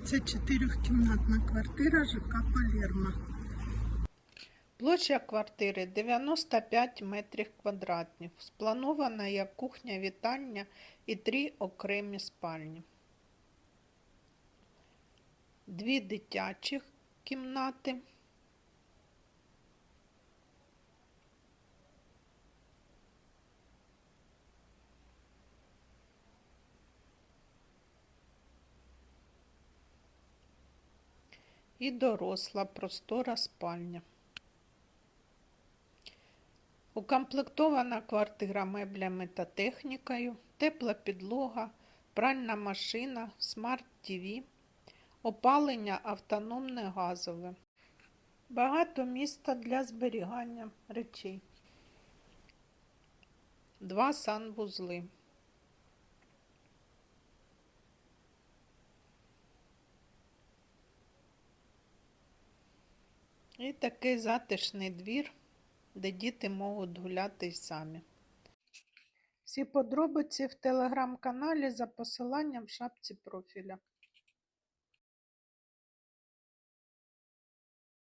Продається чотирьохкімнатна квартира ЖК Палермо. Площа квартири 95 метрів квадратних. Спланована як кухня-вітальня і три окремі спальні. Дві дитячих кімнати. І доросла простора спальня. Укомплектована квартира меблями та технікою, тепла підлога, пральна машина, смарт-ТВ, опалення автономне газове. Багато міста для зберігання речей. Два санвузли. І такий затишний двір, де діти можуть гуляти й самі. Всі подробиці в телеграм-каналі за посиланням в шапці профіля.